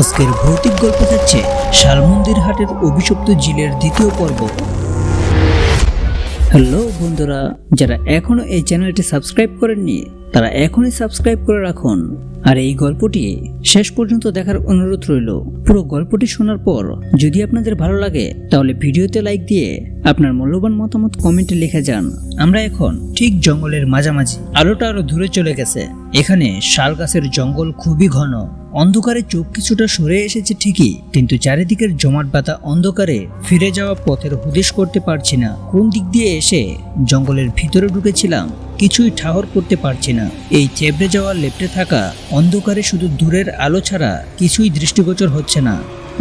আজকের ভৌতিক গল্প হচ্ছে শালমন্দির হাটের অভিশপ্ত জিলের দ্বিতীয় পর্ব। হ্যালো বন্ধুরা, যারা এখনও এই চ্যানেলটি সাবস্ক্রাইব করেননি তারা এখনই সাবস্ক্রাইব করে রাখুন। আর এই গল্পটি শেষ পর্যন্ত দেখার অনুরোধ রইল। পুরো গল্পটি শোনার পর যদি আপনাদের ভালো লাগে, তাহলে ভিডিওতে লাইক দিয়ে আপনার মূল্যবান মতামত কমেন্টে লিখে যান। আমরা এখন ঠিক জঙ্গলের মাঝামাঝি, আলোটা আরও দূরে চলে গেছে। এখানে শাল গাছের জঙ্গল খুবই ঘন। অন্ধকারে চোখ কিছুটা সরে এসেছে ঠিকই, কিন্তু চারিদিকের জমাট বাতা অন্ধকারে ফিরে যাওয়া পথের হুদিশ করতে পারছি না। কোন দিক দিয়ে এসে জঙ্গলের ভিতরে ঢুকেছিলাম? কিছুই ঠাহর করতে পারছি না। এই চেবড়ে যাওয়া লেপটে থাকা অন্ধকারে শুধু দূরের আলো ছাড়া কিছুই দৃষ্টিগোচর হচ্ছে না।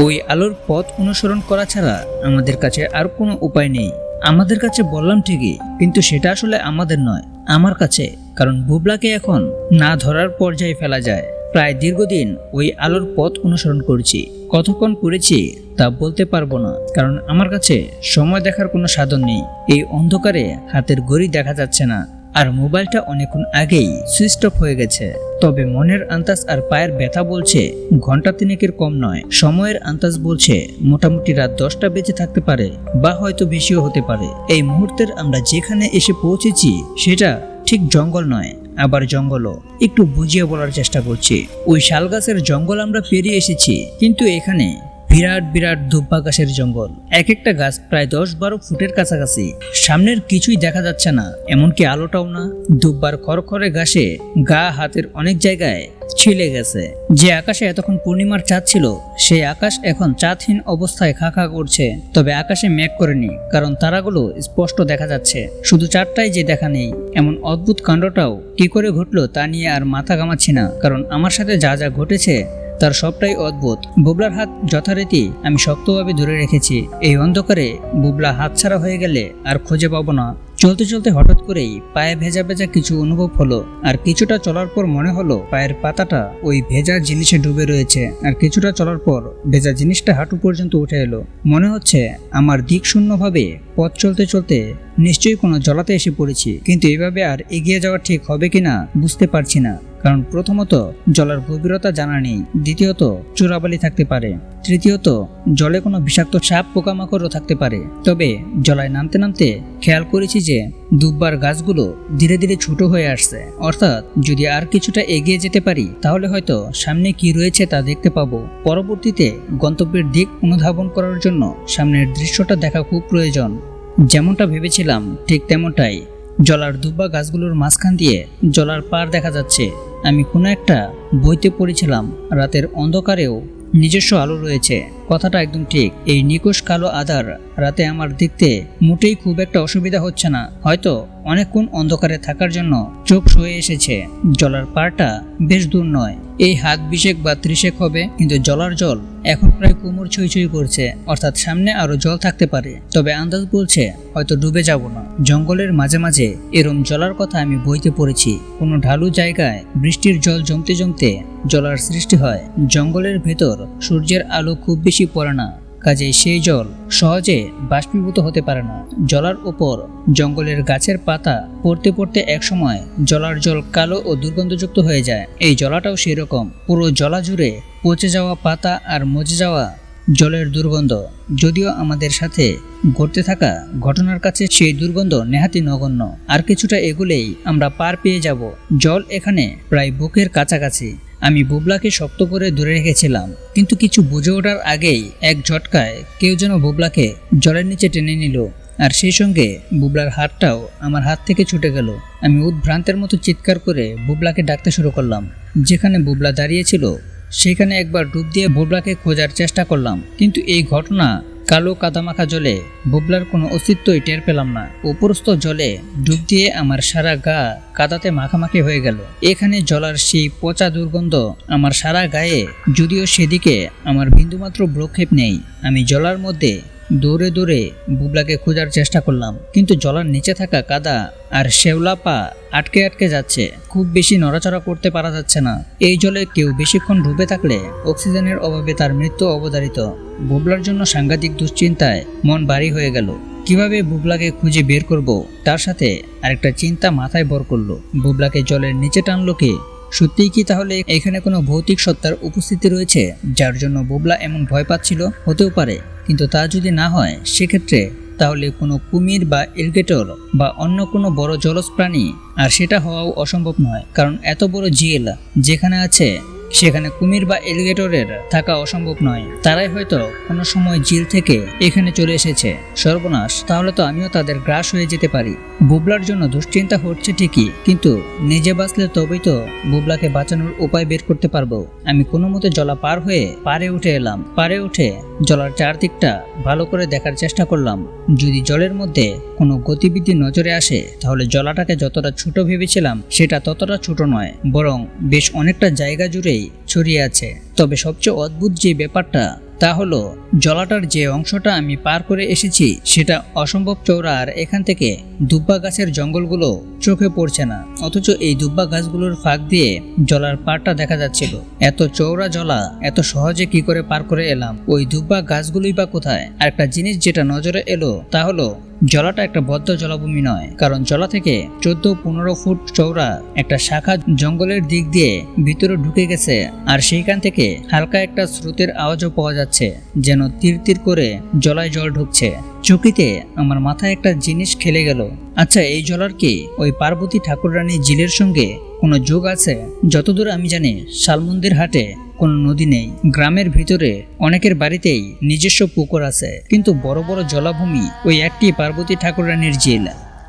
ওই আলোর পথ অনুসরণ করা ছাড়া আমাদের কাছে আর কোনো উপায় নেই। আমাদের কাছে বললাম ঠিকই, কিন্তু সেটা আসলে আমাদের নয়, আমার কাছে, কারণ বুবলাকে এখন না ধরার পর্যায়ে ফেলা যায়। প্রায় দীর্ঘদিন ওই আলোর পথ অনুসরণ করছি। কতক্ষণ করেছি তা বলতে পারব না, কারণ আমার কাছে সময় দেখার কোনো সাধন নেই। এই অন্ধকারে হাতের ঘড়ি দেখা যাচ্ছে না। আর মোবাইলটা অনেকক্ষণ আগেই সুইচ অফ হয়ে গেছে। তবে মনের আন্দাজ আর পায়ের ব্যথা বলছে ঘণ্টা তিনেকের কম নয়। সময়ের আন্দাজ বলছে মোটামুটি রাত দশটা বেজে থাকতে পারে বা হয়তো বেশিও হতে পারে। এই মুহূর্তের আমরা যেখানে এসে পৌঁছেছি সেটা ঠিক জঙ্গল নয়, আবার জঙ্গলও। একটু বুঝিয়ে বলার চেষ্টা করছি। ওই শাল গাছের জঙ্গল আমরা পেরিয়ে এসেছি, কিন্তু এখানে বিরাট বিরাট গাছের জঙ্গল। এক একটা গাছ প্রায় দশ বারো ফুটের কাছাকাছি। সামনের কিছুই দেখা যাচ্ছে না। এমনকি আলোটাও না। দুব্বার খড়খড়ে ঘাসে গা হাতের অনেক জায়গায় ছিলে গেছে। যে আকাশে এতক্ষণ পূর্ণিমার চাঁদ ছিল, সেই আকাশ এখন চাঁদহীন অবস্থায় খা খা করছে। তবে আকাশে মেঘ করেনি, কারণ তারাগুলো স্পষ্ট দেখা যাচ্ছে। শুধু চারটাই যে দেখা নেই, এমন অদ্ভুত কাণ্ডটাও কি করে ঘটলো তা নিয়ে আর মাথা ঘামাচ্ছি না। কারণ আমার সাথে যা যা ঘটেছে তার সবটাই অদ্ভুত। বুবলার হাত যথারীতি আমি শক্তভাবে ধরে রেখেছি। এই অন্ধকারে বুবলা হাতছাড়া হয়ে গেলে আর খুঁজে পাবো না। চলতে চলতে হঠাৎ করেই পায়ে ভেজা ভেজা কিছু অনুভব হলো, আর কিছুটা চলার পর মনে হলো পায়ের পাতাটা ওই ভেজা জিনিসে ডুবে রয়েছে, আর কিছুটা চলার পর ভেজা জিনিসটা হাঁটু পর্যন্ত উঠে এলো। মনে হচ্ছে আমার দিক শূন্যভাবে পথ চলতে চলতে নিশ্চয়ই কোনো জলাতে এসে পড়েছি, কিন্তু এভাবে আর এগিয়ে যাওয়া ঠিক হবে কিনা বুঝতে পারছি না, কারণ প্রথমত জলের গভীরতা জানা নেই, দ্বিতীয়ত চোরাবালি থাকতে পারে, তৃতীয়ত জলে কোনো বিষাক্ত সাপ পোকামাকড়ও থাকতে পারে। তবে জলায় নামতে নামতে খেয়াল করেছি যে দুব্বার গাছগুলো ধীরে ধীরে ছোট হয়ে আসছে। অর্থাৎ যদি আর কিছুটা এগিয়ে যেতে পারি, তাহলে হয়তো সামনে কি রয়েছে তা দেখতে পাবো। পরবর্তীতে গন্তব্যের দিক অনুধাবন করার জন্য সামনের দৃশ্যটা দেখা খুব প্রয়োজন। যেমনটা ভেবেছিলাম, ঠিক তেমনটাই। জলার দুব্বা গাছগুলোর মাঝখান দিয়ে জলার পার দেখা যাচ্ছে। আমি কোনো একটা বইতে পড়েছিলাম, রাতের অন্ধকারেও নিজস্ব আলো রয়েছে। কথাটা একদম ঠিক। এই নিকোষ কালো আধার রাতে আমার দেখতে মোটেই খুব একটা অসুবিধা হচ্ছে না। হয়তো অনেকক্ষণ অন্ধকারে থাকার জন্য চোখ সয়ে এসেছে। জলার পাড়টা বেশ দূর নয়। এই হাত বিশেক বা ত্রিশেক হবে, কিন্তু জলার জল এখন প্রায় কোমর ছুঁই ছুঁই করছে, অর্থাৎ সামনে আরও জল থাকতে পারে। তবে আন্দাজ বলছে, হয়তো ডুবে যাব না। জঙ্গলের মাঝে মাঝে এরম জলার কথা আমি বইতে পড়েছি। কোনো ঢালু জায়গায় বৃষ্টির জল জমতে জমতে জলার সৃষ্টি হয়। জঙ্গলের ভেতর সূর্যের আলো খুব বেশি পড়ে না। কাজেই সেই জল সহজে বাষ্পীভূত হতে পারে না। জলার ওপর জঙ্গলের গাছের পাতা পড়তে পড়তে একসময় জলার জল কালো ও দুর্গন্ধযুক্ত হয়ে যায়। এই জলাটাও সেই রকম পুরো জলা জুড়ে পচে যাওয়া পাতা আর মজে যাওয়া জলের দুর্গন্ধ। যদিও আমাদের সাথে ঘটতে থাকা ঘটনার কাছে সেই দুর্গন্ধ নেহাতি নগণ্য। আর কিছুটা এগুলেই আমরা পার পেয়ে যাব। জল এখানে প্রায় বুকের কাছাকাছি। আমি বুবলাকে শক্ত করে ধরে রেখেছিলাম, কিন্তু কিছু বুঝে ওঠার আগেই এক ঝটকায় কেউ যেন বুবলাকে জলের নিচে টেনে নিল। আর সেই সঙ্গে বুবলার হাতটাও আমার হাত থেকে ছুটে গেল। আমি উদ্ভ্রান্তের মতো চিৎকার করে বুবলাকে ডাকতে শুরু করলাম। যেখানে বুবলা দাঁড়িয়েছিল সেখানে একবার ডুব দিয়ে বুবলাকে খোঁজার চেষ্টা করলাম। কিন্তু এই ঘটনা কালো কাদামাখা জলে বুবলার কোনো অস্তিত্বই টের পেলাম না। উপরস্থ জলে ডুব দিয়ে আমার সারা গা কাদাতে মাখামাখি হয়ে গেল। এখানে জলার সেই পচা দুর্গন্ধ আমার সারা গায়ে, যদিও সেদিকে আমার বিন্দুমাত্র ব্রক্ষেপ নেই। আমি জলার মধ্যে দৌড়ে দৌড়ে বুবলাকে খোঁজার চেষ্টা করলাম, কিন্তু জলার নিচে থাকা কাদা আর শেওলা পা আটকে আটকে যাচ্ছে। খুব বেশি নড়াচড়া করতে পারা যাচ্ছে না। এই জলে কেউ বেশিক্ষণ ডুবে থাকলে অক্সিজেনের অভাবে তার মৃত্যু অবধারিত। বুবলার জন্য সাংঘাতিক দুশ্চিন্তায় মন ভারী হয়ে গেল। কীভাবে বুবলাকে খুঁজে বের করব? তার সাথে আরেকটা চিন্তা মাথায় ভর করল। বুবলাকে জলের নিচে টানলো কে? সত্যিই কি তাহলে এখানে কোনো ভৌতিক সত্তার উপস্থিতি রয়েছে, যার জন্য বুবলা এমন ভয় পাচ্ছিল? হতেও পারে। কিন্তু তা যদি না হয়, সেক্ষেত্রে তাহলে কোনো কুমির বা এলগেটর বা অন্য কোনো বড় জলজ প্রাণী, আর সেটা হওয়াও অসম্ভব নয়, কারণ এত বড় জেল যেখানে আছে সেখানে কুমির বা এলিগেটরের থাকা অসম্ভব নয়। তারাই হয়তো কোনো সময় জিল থেকে এখানে চলে এসেছে। সর্বনাশ, তাহলে তো আমিও তাদের গ্রাস হয়ে যেতে পারি। বুবলার জন্য দুশ্চিন্তা হচ্ছে ঠিকই, কিন্তু নিজে বাঁচলে তবেই তো বুবলাকে বাঁচানোর উপায় বের করতে পারব। আমি কোনো মতে জলা পার হয়ে পারে উঠে এলাম। পারে উঠে জলার চারদিকটা ভালো করে দেখার চেষ্টা করলাম। যদি জলের মধ্যে কোনো গতিবিধি নজরে আসে, তাহলে জলাটাকে যতটা ছোট ভেবেছিলাম, সেটা ততটা ছোট নয়, বরং বেশ অনেকটা জায়গা জুড়েই ছড়িয়ে আছে। তবে সবচেয়ে অদ্ভুত যে ব্যাপারটা, তা হলো, জলাটার যে অংশটা আমি পার করে এসেছি, সেটা অসম্ভব চৌড়া আর এখান থেকে দুব্বা গাছের জঙ্গলগুলো চোখে পড়ছে না। অথচ এই দুব্বা গাছগুলোর ফাঁক দিয়ে জলার পাড়টা দেখা যাচ্ছিল। এত চৌড়া জলা, এত সহজে কি করে পার করে এলাম? ওই দুব্বা গাছগুলোই বা কোথায়? আর একটা জিনিস যেটা নজরে এলো, তা হলো জলাটা একটা বদ্ধ জলাভূমি নয়, কারণ জলা থেকে চোদ্দ পনেরো ফুট চৌড়া একটা শাখা জঙ্গলের দিক দিয়ে ভিতরে ঢুকে গেছে, আর সেইখান থেকে হালকা একটা স্রোতের আওয়াজও পাওয়া যাচ্ছে, যেন তীর তীর করে জলায় জল ঢুকছে। চকিতে আমার মাথায় একটা জিনিস খেলে গেল। আচ্ছা এই জলার কি ওই পার্বতী ঠাকুরানী জিলের সঙ্গে কোনো যোগ আছে? যতদূর আমি জানি, শালমন্দির হাটে কোনো নদী নেই। গ্রামের ভিতরে অনেকের বাড়িতেই নিজস্ব পুকুর আছে, কিন্তু বড় বড় জলাভূমি ওই একটি পার্বতী ঠাকুরানির ঝিল।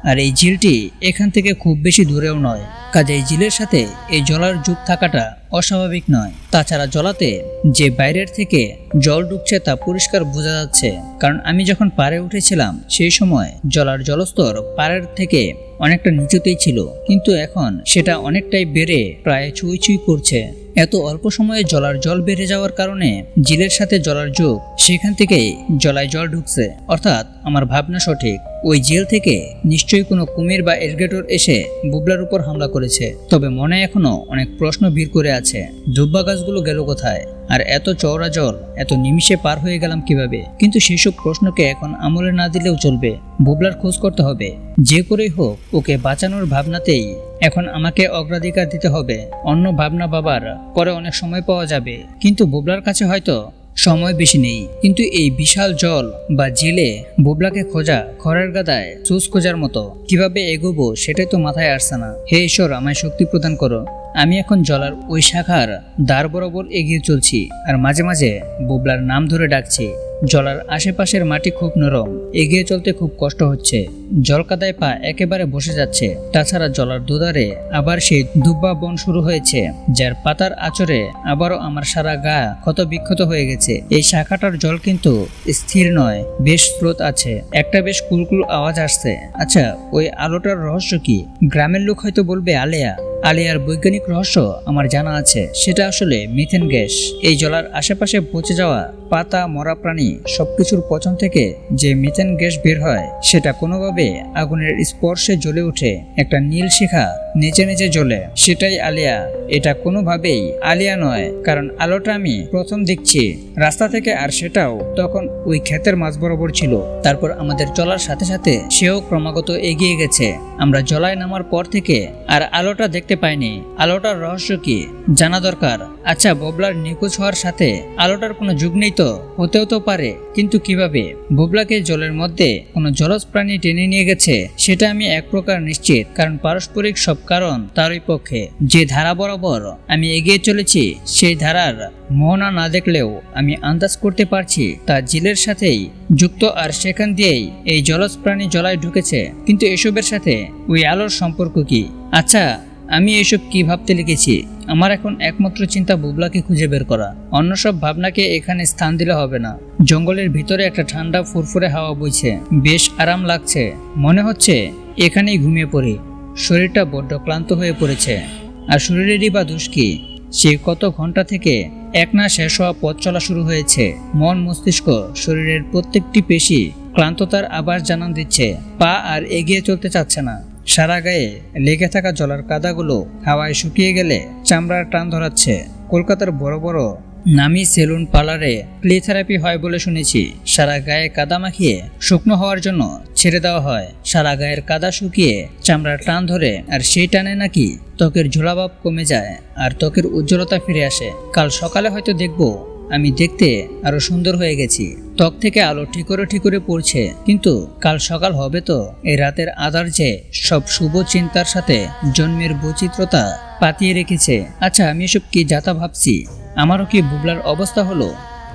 আর এই ঝিলটি এখান থেকে খুব বেশি দূরেও নয়। কাজে এই ঝিলের সাথে এই জলার যুগ থাকাটা অস্বাভাবিক নয়। তাছাড়া জলাতে যে বাইরের থেকে জল ঢুকছে তা পরিষ্কার বোঝা যাচ্ছে। কারণ আমি যখন পাড়ে উঠেছিলাম, সেই সময় জলার জলস্তর পাড়ের থেকে অনেকটা নিচুতেই ছিল। কিন্তু এখন সেটা অনেকটাই বেড়ে প্রায় ছুঁই ছুঁই করছে এত অল্প সময়ে জলার জল বেড়ে যাওয়ার কারণে জিলের সাথে জলার যোগ সেখান থেকেই জলায় জল ঢুকছে। অর্থাৎ আমার ভাবনা সঠিক। ওই জেল থেকে নিশ্চয়ই কোনো কুমির বা এলগেটর এসে বুবলার উপর হামলা করেছে। তবে মনে এখনও অনেক প্রশ্ন ভিড় করে আছে দুব্বা গাছগুলো গেল কোথায়? আর এত চওড়া জল, এত নিমিষে পার হয়ে গেলাম কীভাবে? কিন্তু সেসব প্রশ্নকে এখন আমলে না দিলেও চলবে। বুবলার খোঁজ করতে হবে। যে করেই হোক, ওকে বাঁচানোর ভাবনাতেই এখন আমাকে অগ্রাধিকার দিতে হবে। অন্য ভাবনা বাবার পরে অনেক সময় পাওয়া যাবে। কিন্তু বুবলার কাছে হয়তো সময় বেশি নেই। কিন্তু এই বিশাল জল বা জেলে বোবলাকে খোঁজা খড়ের গাদায় চুস খোঁজার মতো। কীভাবে এগোবো সেটাই তো মাথায় আসছে না। হে ঈশ্বর, আমায় শক্তি প্রদান করো। আমি এখন জলার ওই শাখার দ্বার বরাবর এগিয়ে চলছি আর মাঝে মাঝে বুবলার নাম ধরে ডাকছি। জলার আশেপাশের মাটি খুব নরম, এগিয়ে চলতে খুব কষ্ট হচ্ছে। জলকাদায় পা একেবারে বসে যাচ্ছে। তাছাড়া জলার দুধারে আবার সেই দুব্বা বন শুরু হয়েছে, যার পাতার আচরে আবারও আমার সারা গা ক্ষত বিক্ষত হয়ে গেছে। এই শাখাটার জল কিন্তু স্থির নয়, বেশ স্রোত আছে। একটা বেশ কুলকুল আওয়াজ আসছে। আচ্ছা ওই আলোটার রহস্য কি? গ্রামের লোক হয়তো বলবে, আলেয়া। আলিয়ার বৈজ্ঞানিক রহস্য আমার জানা আছে। সেটা আসলে মিথেন গ্যাস। এই জলার আশেপাশে পচে যাওয়া পাতা, মরা প্রাণী সবকিছুর পচন থেকে যে মিথেন গ্যাস বের হয়, সেটা কোনোভাবে আগুনের স্পর্শে জ্বলে উঠে একটা নীল শিখা নিচে নিচে জ্বলে। সেটাই আলিয়া। এটা কোনোভাবেই আলিয়া নয়, কারণ আলোটা আমি প্রথম দেখছি। রাস্তা থেকে আর সেটাও তখন ওই ক্ষেতের মাঝ বরাবর ছিল। তারপর আমাদের চলার সাথে সাথে সেও ক্রমাগত এগিয়ে গেছে। আমরা জলায় নামার পর থেকে আর আলোটা দেখতে পাইনি। আলোটার রহস্য কি? জানা দরকার। আচ্ছা ববলার নিখোঁজ হওয়ার সাথে আলোটার কোনো যুগ নেই তো? হতেও তো পারে, কিন্তু কীভাবে? বুবলাকে জলের মধ্যে কোনো জলজ প্রাণী টেনে নিয়ে গেছে, সেটা আমি এক প্রকার নিশ্চিত, কারণ পারস্পরিক সব কারণ তারই পক্ষে। যে ধারা বরাবর আমি এগিয়ে চলেছি, সেই ধারার মোহনা না দেখলেও আমি আন্দাজ করতে পারছি, তা জিলের সাথেই যুক্ত আর সেখান দিয়েই এই জলজ প্রাণী জলায় ঢুকেছে। কিন্তু এসবের সাথে ওই আলোর সম্পর্ক কি? আচ্ছা আমি এসব কি ভাবতে লিখেছি? আমার এখন একমাত্র চিন্তা বুবলাকে খুঁজে বের করা। অন্য সব ভাবনাকে এখানে স্থান দিলে হবে না। জঙ্গলের ভিতরে একটা ঠান্ডা ফুরফুরে হাওয়া বইছে। বেশ আরাম লাগছে। মনে হচ্ছে এখানেই ঘুমিয়ে পড়ি। শরীরটা বড্ড ক্লান্ত হয়ে পড়েছে। আর শরীরেরই বা দোষ কি? সেই কত ঘণ্টা থেকে এক না শেষ হওয়া পথ চলা শুরু হয়েছে। মন মস্তিষ্ক শরীরের প্রত্যেকটি পেশি ক্লান্ততার আবার জানান দিচ্ছে। পা আর এগিয়ে চলতে চাচ্ছে না। সারা গায়ে লেগে থাকা জলার কাদাগুলো হাওয়ায় শুকিয়ে গেলে চামড়ার টান ধরাচ্ছে। কলকাতার বড় বড় নামি সেলুন পার্লারে ক্লে থেরাপি হয় বলে শুনেছি। সারা গায়ে কাদা মাখিয়ে শুকনো হওয়ার জন্য ছেড়ে দেওয়া হয়। সারা গায়ের কাদা শুকিয়ে চামড়ার টান ধরে আর সেই টানে নাকি ত্বকের ঝোলাভাব কমে যায় আর ত্বকের উজ্জ্বলতা ফিরে আসে। কাল সকালে হয়তো দেখব আমি দেখতে আরও সুন্দর হয়ে গেছি। ত্বক থেকে আলো ঠিকরে ঠিকরে পড়ছে, কিন্তু কাল সকাল হবে তো। এই রাতের আধার যে সব শুভ চিন্তার সাথে জন্মের বৈচিত্রতা পাতিয়ে রেখেছে। আচ্ছা আমি এসব কি যাতা ভাবছি? আমারও কি বুবলার অবস্থা হলো?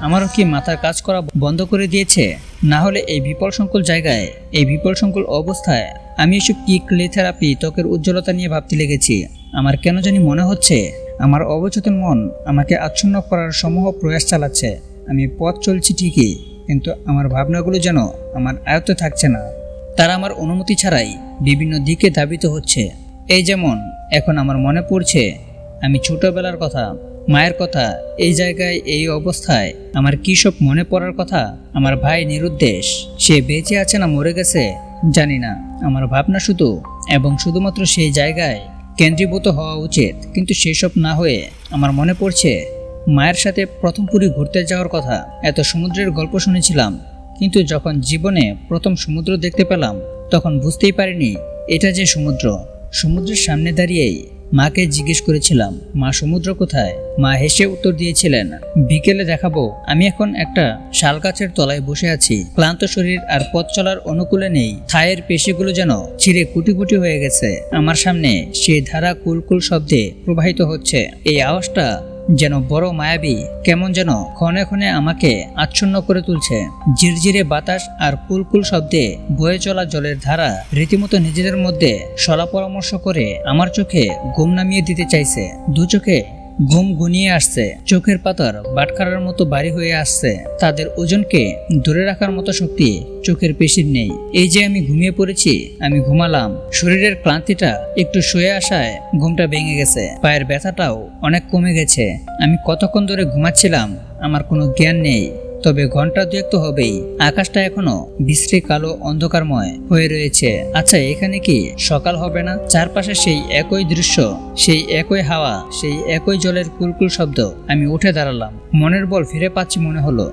আমারও কি মাথার কাজ করা বন্ধ করে দিয়েছে? না হলে এই বিপল সংকুল জায়গায়, এই বিপল সংকুল অবস্থায় আমি এসব কি ক্লে থেরাপি ত্বকের উজ্জ্বলতা নিয়ে ভাবতে লেগেছি। আমার কেন জানি মনে হচ্ছে আমার অবচেতন মন আমাকে আচ্ছন্ন করার সমূহ প্রয়াস চালাচ্ছে। আমি পথ চলছি ঠিকই, কিন্তু আমার ভাবনাগুলো যেন আমার আয়ত্তে থাকছে না। তারা আমার অনুমতি ছাড়াই বিভিন্ন দিকে ধাবিত হচ্ছে। এই যেমন, এখন আমার মনে পড়ছে, আমি ছোটবেলার কথা, মায়ের কথা, এই জায়গায়, এই অবস্থায়, আমার কী সব মনে পড়ার কথা, আমার ভাই নিরুদ্দেশ, সে বেঁচে আছে না মরে গেছে, জানি না। আমার ভাবনা শুধু, এবং শুধুমাত্র সেই জায়গায় কেন্দ্রীভূত হওয়া উচিত। কিন্তু সেসব না হয়ে আমার মনে পড়ছে মায়ের সাথে প্রথম পুরী ঘুরতে যাওয়ার কথা এত সমুদ্রের গল্প শুনেছিলাম। কিন্তু যখন জীবনে প্রথম সমুদ্র দেখতে পেলাম, তখন বুঝতেই পারিনি এটা যে সমুদ্র। সমুদ্রের সামনে দাঁড়িয়েই মাকে জিজ্ঞেস করেছিলাম, মা সমুদ্র কোথায়? মা হেসে উত্তর দিয়েছিলেন, বিকেলে দেখাবো। আমি এখন একটা শাল গাছের তলায় বসে আছি। ক্লান্ত শরীর আর পথ চলার অনুকূলে নেই। থায়ের পেশিগুলো যেন ছিঁড়ে কুটি কুটি হয়ে গেছে। আমার সামনে সেই ধারা কুলকুল শব্দে প্রবাহিত হচ্ছে। এই আওয়াজটা যেন বড় মায়াবী, কেমন যেন ক্ষণে ক্ষণে আমাকে আচ্ছন্ন করে তুলছে। ঝিরঝিরে বাতাস আর কুলকুল শব্দে বয়ে চলা জলের ধারা রীতিমতো নিজেদের মধ্যে সলা পরামর্শ করে আমার চোখে ঘুম নামিয়ে দিতে চাইছে। দু চোখে ঘুম গুনিয়ে আসছে। চোখের পাতার বাটখারার মতো বাড়ি হয়ে আসছে। তাদের ওজনকে ধরে রাখার মতো শক্তি চোখের পেশির নেই। এই যে আমি ঘুমিয়ে পড়েছি, আমি ঘুমালাম। শরীরের ক্লান্তিটা একটু শুয়ে আসায় ঘুমটা ভেঙে গেছে। পায়ের ব্যথাটাও অনেক কমে গেছে। আমি কতক্ষণ ধরে ঘুমাচ্ছিলাম, আমার কোনো জ্ঞান নেই। তবে ঘণ্টা দুয়েক তো হবেই। আকাশটা এখনও বিশ্রী কালো অন্ধকারময় হয়ে রয়েছে। আচ্ছা এখানে কি সকাল হবে না? চারপাশে সেই একই দৃশ্য, সেই একই হাওয়া, সেই একই জলের কুলকুল শব্দ আমি উঠে দাঁড়ালাম। মনের বল ফিরে পাচ্ছি মনে হলো।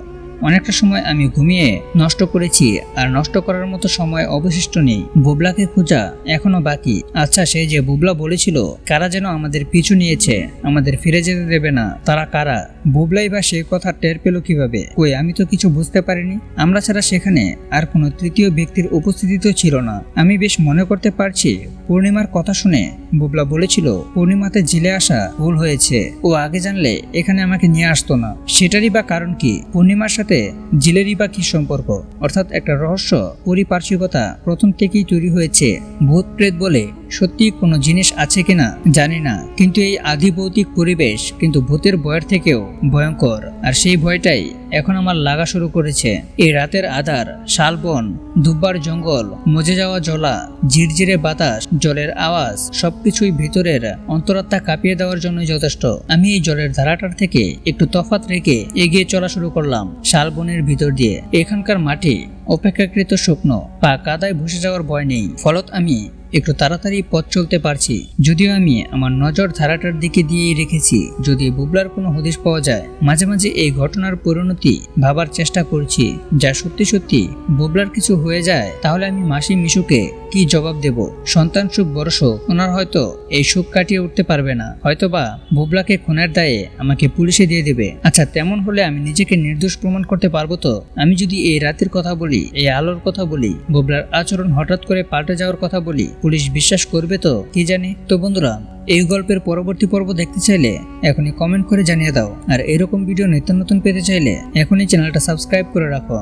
অনেকটা সময় আমি ঘুমিয়ে নষ্ট করেছি আর নষ্ট করার মতো সময় অবশিষ্ট নেই। বুবলাকে খোঁজা এখনও বাকি। আচ্ছা সে যে বুবলা বলেছিল, কারা যেন আমাদের পিছু নিয়েছে, আমাদের ফিরে যেতে দেবে না, তারা কারা? বুবলাই বা সেই কথা টের পেল কীভাবে? কই, আমি তো কিছু বুঝতে পারিনি। আমরা ছাড়া সেখানে আর কোনো তৃতীয় ব্যক্তির উপস্থিতি তো ছিল না। আমি বেশ মনে করতে পারছি, পূর্ণিমার কথা শুনে বুবলা বলেছিল, পূর্ণিমাতে জেলে আসা ভুল হয়েছে। ও আগে জানলে এখানে আমাকে নিয়ে আসতো না। সেটারই বা কারণ কি? পূর্ণিমার সাথে জেলেরই বা কি সম্পর্ক? অর্থাৎ একটা রহস্য, পরিপার্শ্বিকতা প্রথম থেকেই তৈরি হয়েছে ভূত প্রেত বলে। সত্যি কোনো জিনিস আছে কিনা জানি না। কিন্তু এই আদি ভৌতিক পরিবেশ কিন্তু ভূতের ভয়ের থেকেও ভয়ঙ্কর। আর সেই ভয়টাই এখন আমার লাগা শুরু করেছে। এই রাতের আধার, শালবন, দুব্বার জঙ্গল, মজে যাওয়া জলা ঝিরঝিরে বাতাস, জলের আওয়াজ, সবকিছুই ভিতরের অন্তরাত্মা কাঁপিয়ে দেওয়ার জন্য যথেষ্ট। আমি এই জলের ধারাটার থেকে একটু তফাত রেখে এগিয়ে চলা শুরু করলাম শালবনের ভিতর দিয়ে। এখানকার মাটি অপেক্ষাকৃত শুকনো পা কাদায় ভুসে যাওয়ার ভয় নেই। ফলত আমি একটু তাড়াতাড়ি পথ চলতে পারছি। যদিও আমি আমার নজর ধারাটার দিকে দিয়েই রেখেছি। যদি বুবলার কোনো হদিশ পাওয়া যায়, মাঝে মাঝে এই ঘটনার পরিণতি ভাবার চেষ্টা করছি। যা সত্যি সত্যি বুবলার কিছু হয়ে যায়, তাহলে আমি মাসি মিশুকে কি জবাব দেব? সন্তান সুখ বড় ওনার হয়তো এই সুখ কাটিয়ে উঠতে পারবে না। হয়তোবা বুবলাকে খুনের দায়ে আমাকে পুলিশে দিয়ে দেবে। আচ্ছা তেমন হলে আমি নিজেকে নির্দোষ প্রমাণ করতে পারব তো? আমি যদি এই রাতের কথা বলি, এই আলোর কথা বলি, বুবলার আচরণ হঠাৎ করে পাল্টে যাওয়ার কথা বলি পুলিশ বিশ্বাস করবে তো? কি জানি? তো বন্ধুরা, এই গল্পের পরবর্তী পর্ব দেখতে চাইলে এখনই কমেন্ট করে জানিয়ে দাও। আর এরকম ভিডিও নিত্য নতুন পেতে চাইলে এখনই চ্যানেলটা সাবস্ক্রাইব করে রাখো।